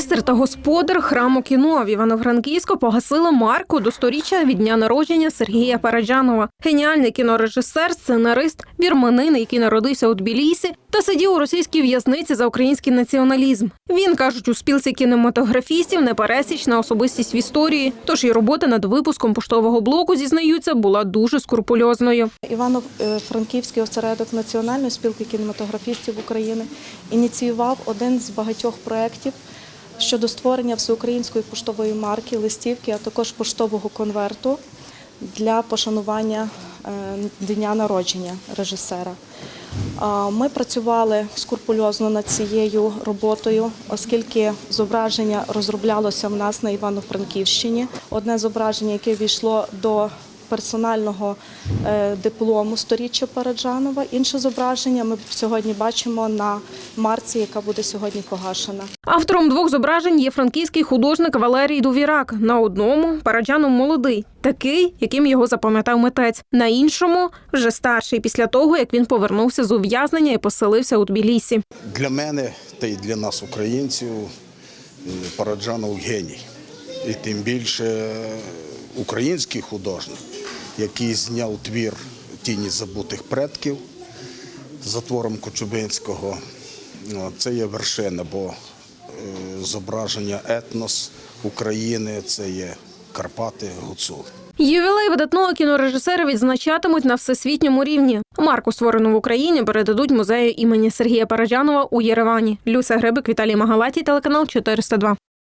Майстер та господар храму кіно в Івано-Франківську погасили марку до сторіччя від дня народження Сергія Параджанова. Геніальний кінорежисер, сценарист, вірманин, який народився у Тбілісі та сидів у російській в'язниці за український націоналізм. Він кажуть, у спілці кінематографістів непересічна особистість в історії. Тож і робота над випуском поштового блоку зізнаються була дуже скрупульозною. Івано-Франківський осередок Національної спілки кінематографістів України ініціював один з багатьох проєктів щодо створення всеукраїнської поштової марки, листівки, а також поштового конверту для пошанування е, дня народження режисера. Ми працювали скрупульозно над цією роботою, оскільки зображення розроблялося в нас на Івано-Франківщині. Одне зображення, яке війшло до персонального е, диплому сторіччя Параджанова. Інше зображення ми сьогодні бачимо на марці, яка буде сьогодні погашена. Автором двох зображень є франківський художник Валерій Дувірак. На одному Параджанов молодий, такий, яким його запам'ятав митець. На іншому вже старший після того, як він повернувся з ув'язнення і поселився у Тбілісі. Для мене та й для нас, українців, Параджанов геній. І тим більше е, український художник, який зняв твір Тіні забутих предків за твором Кочубинського. Ну, Це є вершина, бо е, зображення етнос України це є Карпати, Гуцули. Ювілей видатного кінорежисера відзначатимуть на всесвітньому рівні. Марку, створену в Україні, передадуть музею імені Сергія Параджанова у Єревані. Люся Грибик, Віталій Магалатій, телеканал 402.